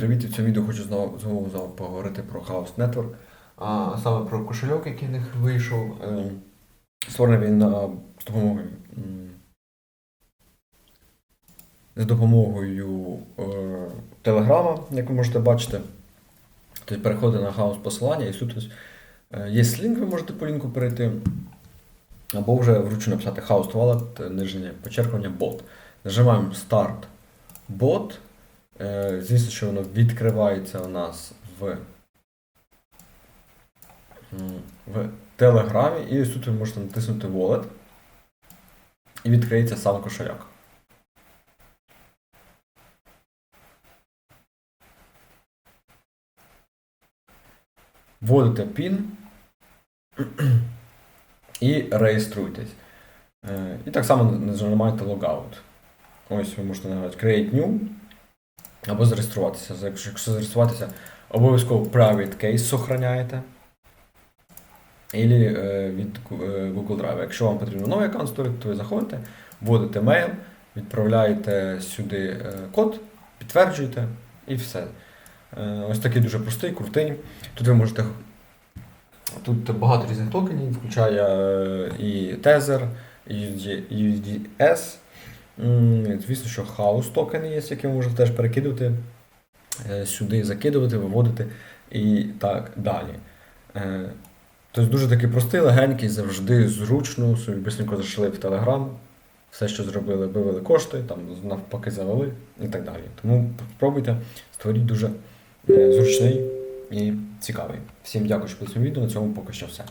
привіт! В цьому відео хочу знову, знову, знову поговорити про Chaos Network, а саме про кошельок, який в них вийшов. Е, Створений він з допомогою. З допомогою е, Телеграма, як ви можете бачити. Тобто переходите на хаос посилання і тут е, є лінк, ви можете по лінку перейти. Або вже вручну написати House Wallet, нижнє почерпання бот. Нажимаємо Start Bot. Е, Звісно, що воно відкривається у нас в, в Телеграмі. І ось тут ви можете натиснути Wallet. І відкриється сам кошельок. Вводите PIN і реєструйтесь. Е, І так само нажимаєте Logout. Ось ви можете нажати Create New або зареєструватися. Якщо зареєструватися, обов'язково Private Case сохраняєте. Ілі е, від е, Google Drive. Якщо вам потрібен новий аккаунт створити, то ви заходите, вводите мейл, відправляєте сюди е, код, підтверджуєте і все. Ось такий дуже простий, крутий. Тут ви можете. Тут багато різних токенів, включає і Tether, і. М, Звісно, що хаус токени є, які ви можете теж перекидувати е, сюди, закидувати, виводити і так далі. Тобто дуже такий простий, легенький, завжди зручно, собі бисенько зайшли в Телеграм, все, що зробили, вивели кошти, там навпаки завели і так далі. Тому спробуйте, створіть дуже е, зручний і цікавий. Всім дякую, що подивилися відео. На цьому поки що все.